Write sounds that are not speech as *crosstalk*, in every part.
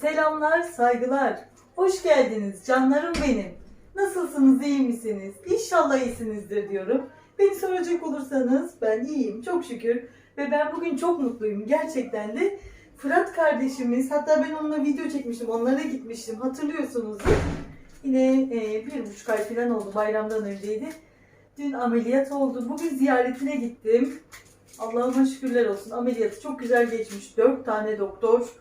Selamlar, saygılar. Hoş geldiniz canlarım benim. Nasılsınız, iyi misiniz? İnşallah iyisinizdir diyorum. Beni soracak olursanız ben iyiyim, çok şükür. Ve ben bugün çok mutluyum. Gerçekten de Fırat kardeşimiz, hatta ben onunla video çekmiştim, onlara gitmiştim. Hatırlıyorsunuzdur. Yine e, bir buçuk ay falan oldu, bayramdan önceydi. Dün ameliyat oldu. Bugün ziyaretine gittim. Allah'ıma şükürler olsun. Ameliyatı çok güzel geçmiş. Dört tane doktor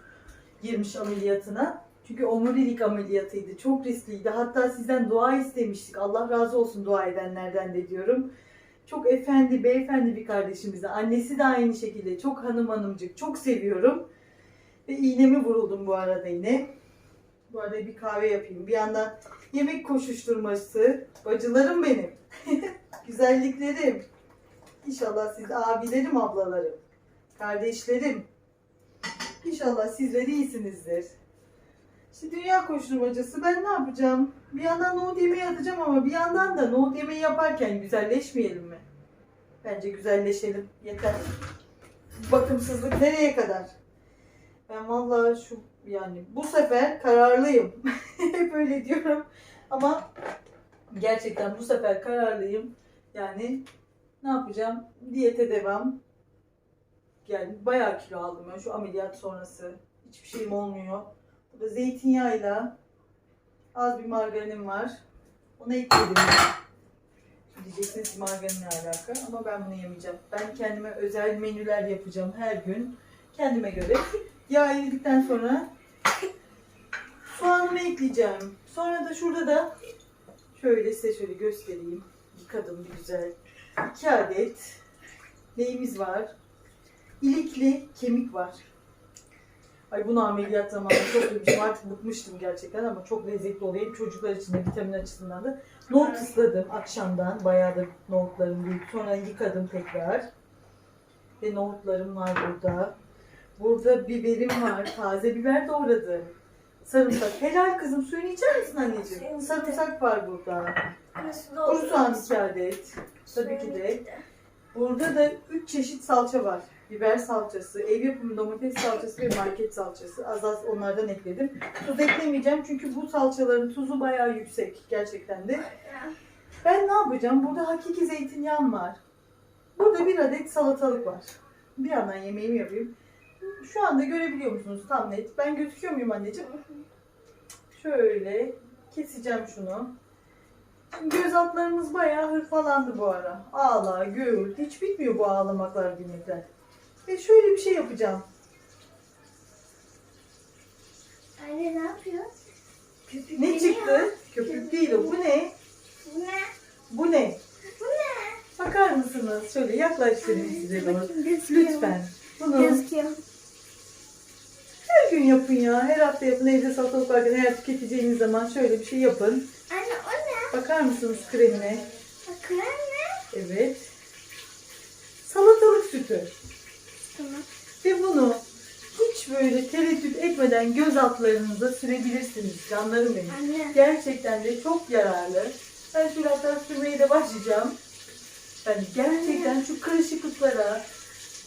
girmiş ameliyatına. Çünkü omurilik ameliyatıydı. Çok riskliydi. Hatta sizden dua istemiştik. Allah razı olsun dua edenlerden de diyorum. Çok efendi, beyefendi bir kardeşimize. Annesi de aynı şekilde. Çok hanım hanımcık. Çok seviyorum. Ve iğnemi vuruldum bu arada yine. Bu arada bir kahve yapayım. Bir yandan yemek koşuşturması. Bacılarım benim. *laughs* Güzelliklerim. İnşallah siz abilerim, ablalarım, kardeşlerim. İnşallah sizler iyisinizdir. İşte dünya koşturmacası ben ne yapacağım? Bir yandan nohut yemeği atacağım ama bir yandan da nohut yemeği yaparken güzelleşmeyelim mi? Bence güzelleşelim. Yeter. Bakımsızlık nereye kadar? Ben vallahi şu yani bu sefer kararlıyım. *laughs* Hep öyle diyorum. Ama gerçekten bu sefer kararlıyım. Yani ne yapacağım? Diyete devam. Yani bayağı kilo aldım ben şu ameliyat sonrası. Hiçbir şeyim olmuyor. Burada zeytinyağıyla az bir margarinim var. Onu ekledim. Diyeceksiniz ki margarinle alaka ama ben bunu yemeyeceğim. Ben kendime özel menüler yapacağım her gün. Kendime göre. *laughs* Yağ eridikten sonra soğanımı ekleyeceğim. Sonra da şurada da şöyle size şöyle göstereyim. Yıkadım bir güzel. 2 adet neyimiz var? İlikli kemik var. Ay bunu ameliyat zamanında çok yemişim. Artık bıkmıştım gerçekten ama çok lezzetli oluyor. Hem çocuklar için de vitamin açısından da. Nohut ısladım akşamdan. Bayağı da nohutlarım büyük. Sonra yıkadım tekrar. Ve nohutlarım var burada. Burada biberim var. Taze biber doğradım. Sarımsak. Helal kızım suyunu içer misin anneciğim? Sarımsak var burada. Kuru soğan iki adet. Tabii ki de. Burada da 3 çeşit salça var. Biber salçası, ev yapımı domates salçası ve market salçası. Az az onlardan ekledim. Tuz eklemeyeceğim çünkü bu salçaların tuzu bayağı yüksek gerçekten de. Ben ne yapacağım? Burada hakiki zeytinyağım var. Burada bir adet salatalık var. Bir yandan yemeğimi yapayım. Şu anda görebiliyor musunuz tam net? Ben gözüküyor muyum anneciğim? Şöyle keseceğim şunu. Şimdi göz altlarımız bayağı hırpalandı bu ara. Ağla, gül, hiç bitmiyor bu ağlamaklar, gülmekler. Ve şöyle bir şey yapacağım. Anne ne yapıyor? Köpük Ne çıktı? Köpük değil o. Bu ne? Bu ne? Bu ne? Bu ne? Bakar mısınız? Şöyle yaklaştırayım size doğru. Lütfen. Bunu Gözüküyor. her gün yapın ya. Her hafta yapın. Evde salatalık varken eğer tüketeceğiniz zaman şöyle bir şey yapın. Anne o ne? Bakar mısınız kremine? Bakın anne. Evet. Salatalık sütü. Ve bunu hiç böyle tereddüt etmeden göz altlarınıza sürebilirsiniz canlarım benim. Anne. Gerçekten de çok yararlı. Ben şöyle hatta sürmeye de başlayacağım. Yani gerçekten şu kırışıklıklara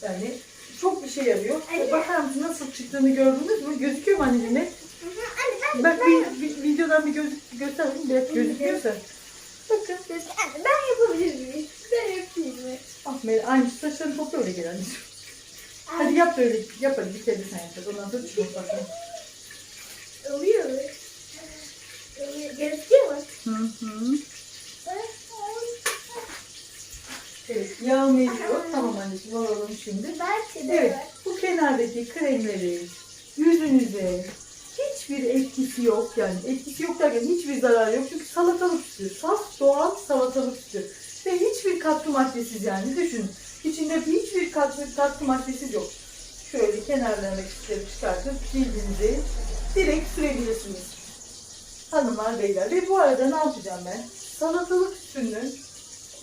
yani çok işe yarıyor. Anne. Bakar mısın nasıl çıktığını gördünüz mü? Gözüküyor mu anneciğim? Anne Bak ben, bir, bir videodan bir göz, göster. Biraz gözüküyorsa. Bakın. Anne, ben yapabilir miyim? Ben yapayım mı? Ah Mel, aynı saçlarını topla öyle gel anneciğim. Hadi yap böyle. Yap hadi bir kere sen yap. Ondan sonra çıkıyor bakın. Oluyor mu? Gözüküyor mu? Hı hı. Evet yağım eriyor. Tamam anneciğim alalım şimdi. Belki de Evet bu kenardaki kremleri yüzünüze hiçbir etkisi yok yani etkisi yok derken hiçbir zararı yok çünkü salatalık sütü saf doğal salatalık sütü ve hiçbir katkı maddesiz yani düşünün içinde hiçbir katkı, katkı maddesiz yok şöyle kenarlarındaki sütleri çıkartıp cildinizi direkt sürebilirsiniz hanımlar beyler ve bu arada ne yapacağım ben salatalık sütünü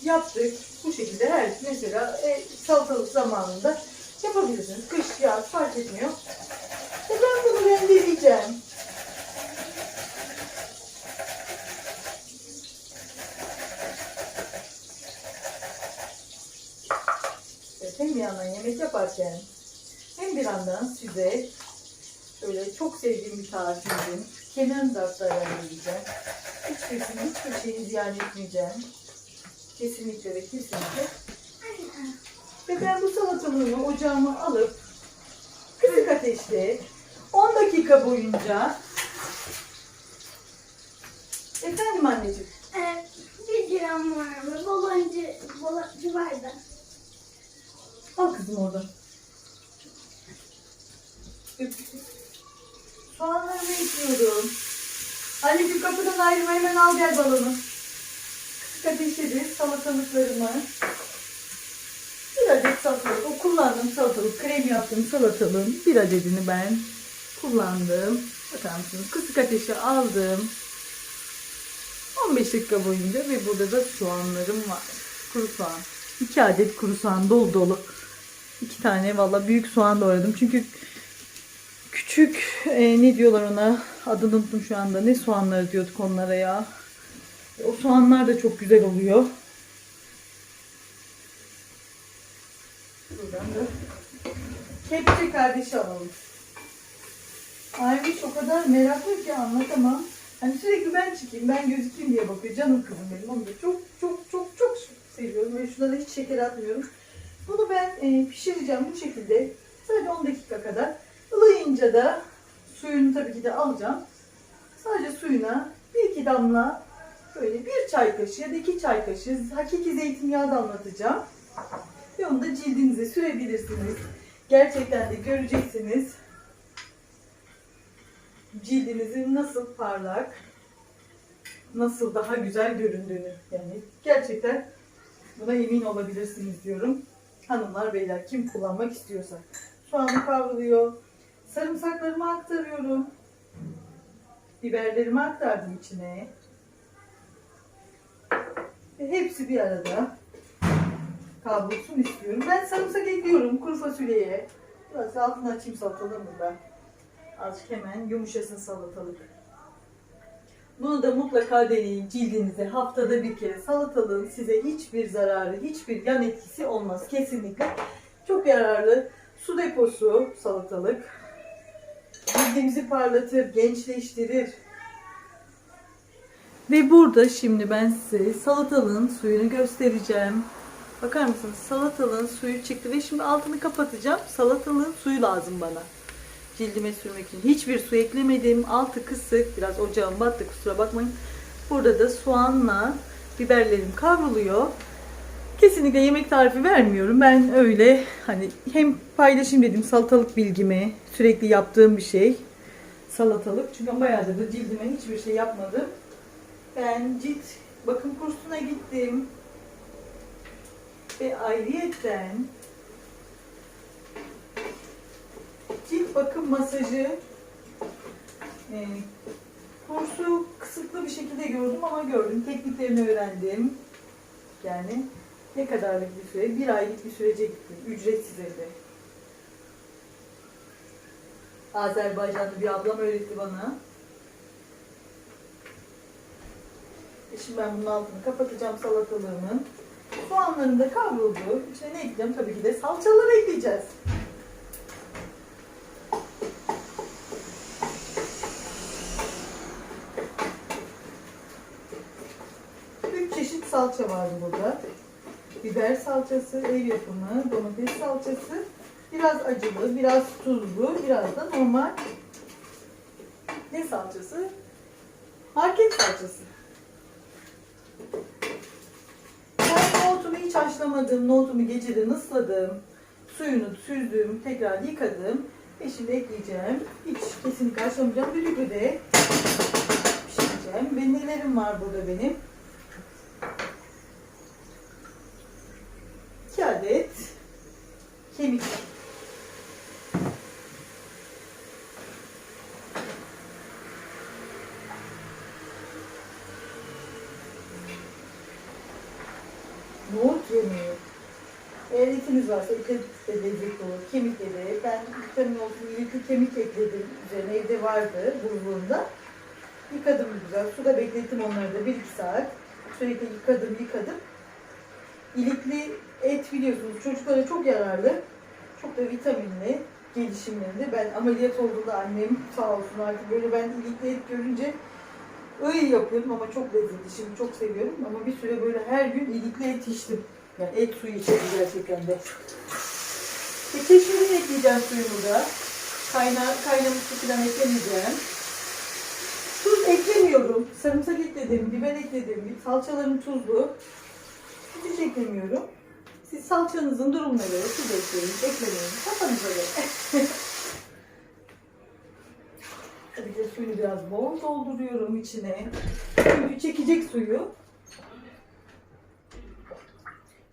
yaptık bu şekilde her mesela e, salatalık zamanında yapabilirsiniz. Kış, yaz fark etmiyor. Ve ben bunu rendeleyeceğim. Evet, hem bir yandan yemek yaparken hem bir yandan size Öyle çok sevdiğim bir. Kenarını da hatta ayarlayacağım. Hiçbirisini, hiçbir şeyini ziyan etmeyeceğim. Kesinlikle ve kesinlikle. Ve ben bu salatalığımı ocağıma alıp kısık ateşte 10 dakika boyunca Efendim anneciğim. Ee, bir gram var mı? Boloncı, boloncı var da. Al kızım oradan. Soğanlarımı ekliyorum. Anneciğim kapıdan ayrılma hemen al gel balonu. Kısık ateştedir salatalıklarımı. Bir adet salatalık. O kullandığım salatalık. Krem yaptığım salatalığın bir adedini ben kullandım. Bakar? Kısık ateşe aldım. 15 dakika boyunca ve burada da soğanlarım var. Kuru soğan. 2 adet kuru soğan dolu dolu. 2 tane valla büyük soğan doğradım. Çünkü küçük e, ne diyorlar ona adını unuttum şu anda. Ne soğanları diyorduk onlara ya. O soğanlar da çok güzel oluyor. Buradan da kepçe kardeşi alalım. Aymış o kadar meraklı ki anlatamam. Hani sürekli ben çıkayım, ben gözükeyim diye bakıyor. Canım kızım benim. Onu da çok çok çok çok seviyorum. Ve şuna da hiç şeker atmıyorum. Bunu ben e, pişireceğim bu şekilde. Sadece 10 dakika kadar. Ilayınca da suyunu tabii ki de alacağım. Sadece suyuna bir iki damla böyle bir çay kaşığı ya da iki çay kaşığı hakiki zeytinyağı damlatacağım. Ve onu da cildinize sürebilirsiniz. Gerçekten de göreceksiniz cildinizin nasıl parlak, nasıl daha güzel göründüğünü. Yani gerçekten buna emin olabilirsiniz diyorum. Hanımlar, beyler kim kullanmak istiyorsa. Soğanı kavruluyor. Sarımsaklarımı aktarıyorum. Biberlerimi aktardım içine. Ve hepsi bir arada kavrulsun istiyorum. Ben sarımsak ekliyorum kuru fasulyeye. Biraz altını açayım salatalığımı da. Azıcık hemen yumuşasın salatalık. Bunu da mutlaka deneyin cildinize. Haftada bir kere salatalığın size hiçbir zararı, hiçbir yan etkisi olmaz. Kesinlikle. Çok yararlı. Su deposu salatalık. Cildimizi parlatır, gençleştirir. Ve burada şimdi ben size salatalığın suyunu göstereceğim. Bakar mısınız? Salatalığın suyu çıktı ve şimdi altını kapatacağım. Salatalığın suyu lazım bana cildime sürmek için. Hiçbir su eklemedim. Altı kısık. Biraz ocağım battı kusura bakmayın. Burada da soğanla biberlerim kavruluyor. Kesinlikle yemek tarifi vermiyorum. Ben öyle hani hem paylaşayım dedim salatalık bilgimi. Sürekli yaptığım bir şey. Salatalık. Çünkü bayağıdır da cildime hiçbir şey yapmadım. Ben cilt bakım kursuna gittim. Ve ayrıyetten cilt bakım masajı e, kursu kısıtlı bir şekilde gördüm ama gördüm. Tekniklerini öğrendim. Yani ne kadarlık bir süre? Bir aylık bir sürece gittim. Ücretsiz evde. Azerbaycanlı bir ablam öğretti bana. E şimdi ben bunun altını kapatacağım salatalığımın. Soğanlarım da kavruldu. İçine ne ekleyeceğim? Tabii ki de salçaları ekleyeceğiz. Üç çeşit salça var burada. Biber salçası, ev yapımı, domates salçası, biraz acılı, biraz tuzlu, biraz da normal ne salçası? Market salçası. Ben nohutumu hiç haşlamadım, nohutumu geceden ısladım, suyunu süzdüm, tekrar yıkadım ve şimdi ekleyeceğim. Hiç kesinlikle haşlamayacağım, düdüklü de pişireceğim. Ve nelerim var burada benim? 2 adet kemik. Nohut yemeği. Eğer etiniz varsa ete de lezzetli olur. Kemikle de. Ben vitamin olsun ilikli kemik ekledim üzerine. Evde vardı buzluğunda. Yıkadım güzel. Suda beklettim onları da 1-2 saat. Sürekli yıkadım yıkadım. İlikli et biliyorsunuz çocuklara çok yararlı. Çok da vitaminli. gelişimlerinde ben ameliyat olduğunda annem sağ olsun artık böyle ben ilikli et görünce öyle yapıyorum ama çok lezzetli. Şimdi çok seviyorum ama bir süre böyle her gün ilikli et içtim. Yani et suyu içerim gerçekten de. Ve keşmerini ekleyeceğim suyumu da. Kaynar, kaynamış su falan eklemeyeceğim. Tuz eklemiyorum. Sarımsak ekledim, biber ekledim. Salçalarım tuzlu. Hiç eklemiyorum. Siz salçanızın durumuna göre tuz ekleyin, eklemeyin. Kafanıza göre. *laughs* Tabii de suyu biraz bol dolduruyorum içine. Çünkü çekecek suyu.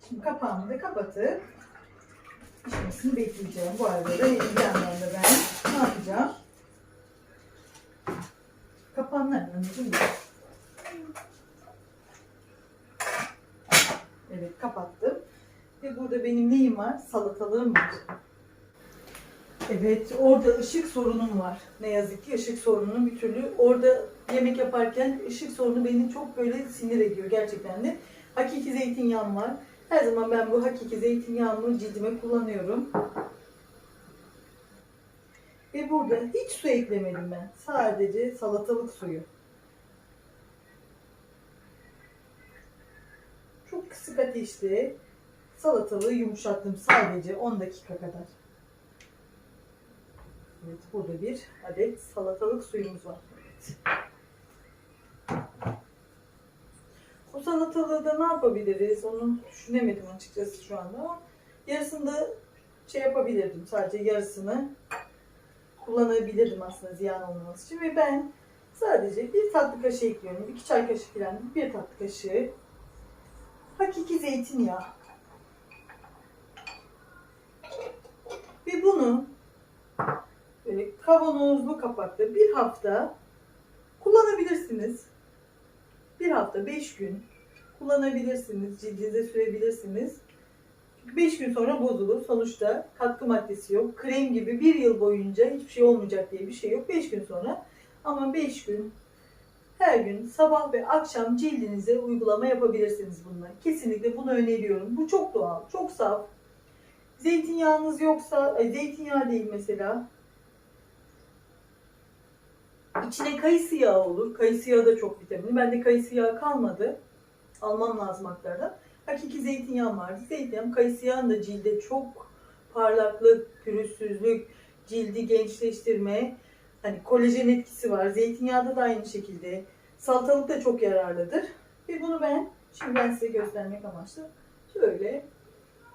Şimdi kapağını da kapatıp pişmesini bekleyeceğim. Bu arada da bir yandan da ben ne yapacağım? Kapağını nereden anneciğim? Evet kapattım. Ve burada benim neyim var? Salatalığım var. Evet orada ışık sorunum var. Ne yazık ki ışık sorunum bir türlü. Orada yemek yaparken ışık sorunu beni çok böyle sinir ediyor gerçekten de. Hakiki zeytinyağım var. Her zaman ben bu hakiki zeytinyağımı cildime kullanıyorum. Ve burada hiç su eklemedim ben. Sadece salatalık suyu. Çok kısık ateşte salatalığı yumuşattım sadece 10 dakika kadar. Evet, burada bir adet salatalık suyumuz var. Evet. Bu salatalığı da ne yapabiliriz? Onu düşünemedim açıkçası şu anda ama yarısını da şey yapabilirdim. Sadece yarısını kullanabilirdim aslında ziyan olmaması için. Ve ben sadece bir tatlı kaşığı ekliyorum. iki çay kaşığı falan bir tatlı kaşığı hakiki zeytinyağı. Ve bunu böyle kavanozlu kapakta bir hafta kullanabilirsiniz. Bir hafta, beş gün kullanabilirsiniz. Cildinize sürebilirsiniz. Çünkü beş gün sonra bozulur. Sonuçta katkı maddesi yok. Krem gibi bir yıl boyunca hiçbir şey olmayacak diye bir şey yok. Beş gün sonra ama beş gün her gün sabah ve akşam cildinize uygulama yapabilirsiniz bununla. Kesinlikle bunu öneriyorum. Bu çok doğal, çok saf. Zeytinyağınız yoksa, ay, zeytinyağı değil mesela. İçine kayısı yağı olur. Kayısı yağı da çok vitaminli. Bende kayısı yağı kalmadı. Almam lazım aktardan. Hakiki zeytinyağım vardı. Zeytinyağım kayısı yağın da cilde çok parlaklık, pürüzsüzlük, cildi gençleştirme, hani kolajen etkisi var. Zeytinyağda da aynı şekilde. Salatalık da çok yararlıdır. Ve bunu ben, şimdi ben size göstermek amaçlı şöyle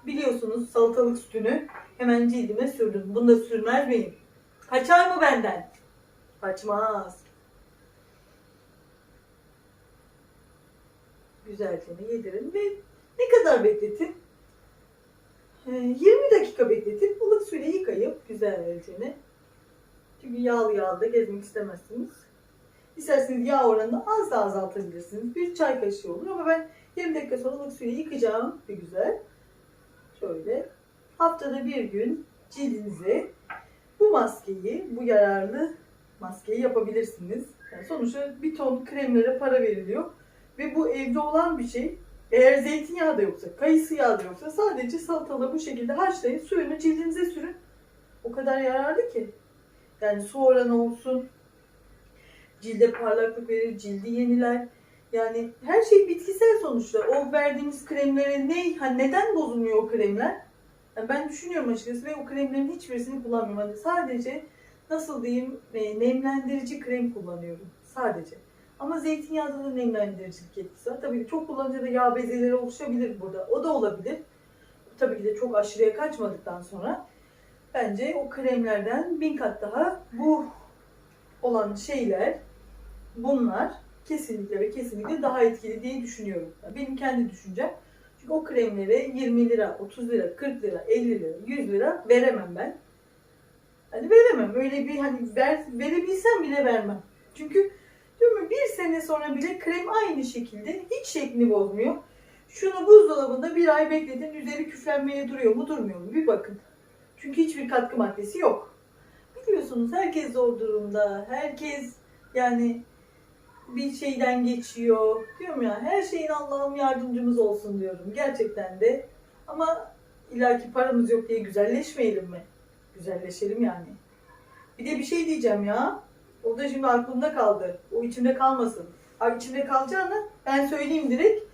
biliyorsunuz salatalık sütünü hemen cildime sürdüm. Bunu da sürmez miyim? Kaçar mı benden? Kaçmaz. Güzelce yedirin ve ne kadar bekletin? Ee, 20 dakika bekletin. ılık suyla yıkayıp güzelce. Çünkü yağlı yağlı da gezmek istemezsiniz. İsterseniz yağ oranını az da azaltabilirsiniz. Bir çay kaşığı olur ama ben 20 dakika sonra ılık suyla yıkayacağım bir güzel. Şöyle haftada bir gün cildinize bu maskeyi, bu yararlı maskeyi yapabilirsiniz. Yani sonuçta bir ton kremlere para veriliyor. Ve bu evde olan bir şey. Eğer zeytinyağı da yoksa, kayısı yağı da yoksa sadece salatalığı bu şekilde haşlayın, suyunu cildinize sürün. O kadar yararlı ki. Yani su oranı olsun, cilde parlaklık verir, cildi yeniler. Yani her şey bitkisel sonuçta. O verdiğimiz kremlere ne, ha neden bozulmuyor o kremler? Yani ben düşünüyorum açıkçası ve o kremlerin hiçbirisini kullanmıyorum. Hani sadece nasıl diyeyim e, nemlendirici krem kullanıyorum. Sadece. Ama zeytinyağında da nemlendiricilik etkisi var. Tabii çok kullanınca da yağ bezeleri oluşabilir burada. O da olabilir. Tabii ki de çok aşırıya kaçmadıktan sonra bence o kremlerden bin kat daha bu olan şeyler bunlar kesinlikle ve kesinlikle daha etkili diye düşünüyorum. Benim kendi düşüncem. Çünkü o kremlere 20 lira, 30 lira, 40 lira, 50 lira, 100 lira veremem ben. Hani veremem. Öyle bir hani ver, verebilsem bile vermem. Çünkü diyorum bir sene sonra bile krem aynı şekilde hiç şeklini bozmuyor. Şunu buzdolabında bir ay bekledin üzeri küflenmeye duruyor mu durmuyor mu bir bakın. Çünkü hiçbir katkı maddesi yok. Biliyorsunuz herkes zor durumda. Herkes yani bir şeyden geçiyor. Diyorum ya her şeyin Allah'ım yardımcımız olsun diyorum. Gerçekten de. Ama illaki paramız yok diye güzelleşmeyelim mi? Güzelleşelim yani. Bir de bir şey diyeceğim ya. O da şimdi aklımda kaldı. O içimde kalmasın. Ay içimde kalacağını ben söyleyeyim direkt.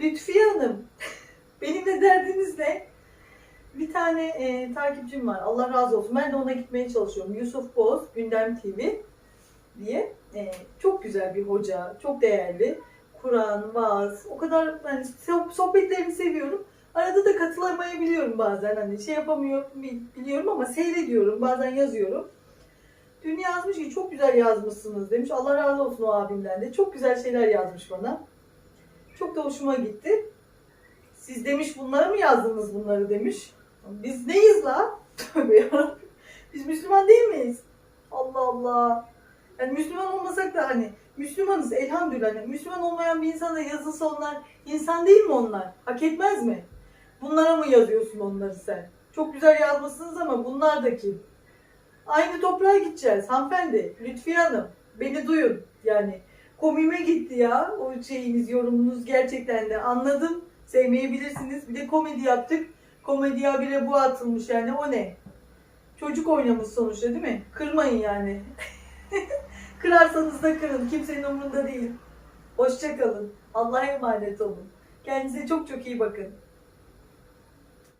Lütfiye Hanım, *laughs* benim de derdiniz ne? Bir tane e, takipçim var. Allah razı olsun. Ben de ona gitmeye çalışıyorum. Yusuf Boz, Gündem TV diye. E, çok güzel bir hoca. Çok değerli. Kur'an, vaaz. O kadar hani soh- sohbetlerini seviyorum. Arada da katılamayabiliyorum bazen. Hani şey yapamıyorum biliyorum ama seyrediyorum. Bazen yazıyorum. Dün yazmış ki çok güzel yazmışsınız demiş. Allah razı olsun o abimden de. Çok güzel şeyler yazmış bana. Çok da hoşuma gitti. Siz demiş bunlara mı yazdınız bunları demiş. Biz neyiz la? *laughs* Tövbe yarabbim. Biz Müslüman değil miyiz? Allah Allah. Yani Müslüman olmasak da hani Müslümanız elhamdülillah. Hani Müslüman olmayan bir insana yazılsa onlar insan değil mi onlar? Hak etmez mi? Bunlara mı yazıyorsun onları sen? Çok güzel yazmışsınız ama bunlar da kim? Aynı toprağa gideceğiz hanımefendi. Lütfiye Hanım. Beni duyun. Yani komime gitti ya o şeyiniz yorumunuz gerçekten de anladım. Sevmeyebilirsiniz. Bir de komedi yaptık. Komedi habire bu atılmış yani o ne? Çocuk oynamış sonuçta değil mi? Kırmayın yani. *laughs* Kırarsanız da kırın. Kimsenin umurunda değil. Hoşçakalın. Allah'a emanet olun. Kendinize çok çok iyi bakın.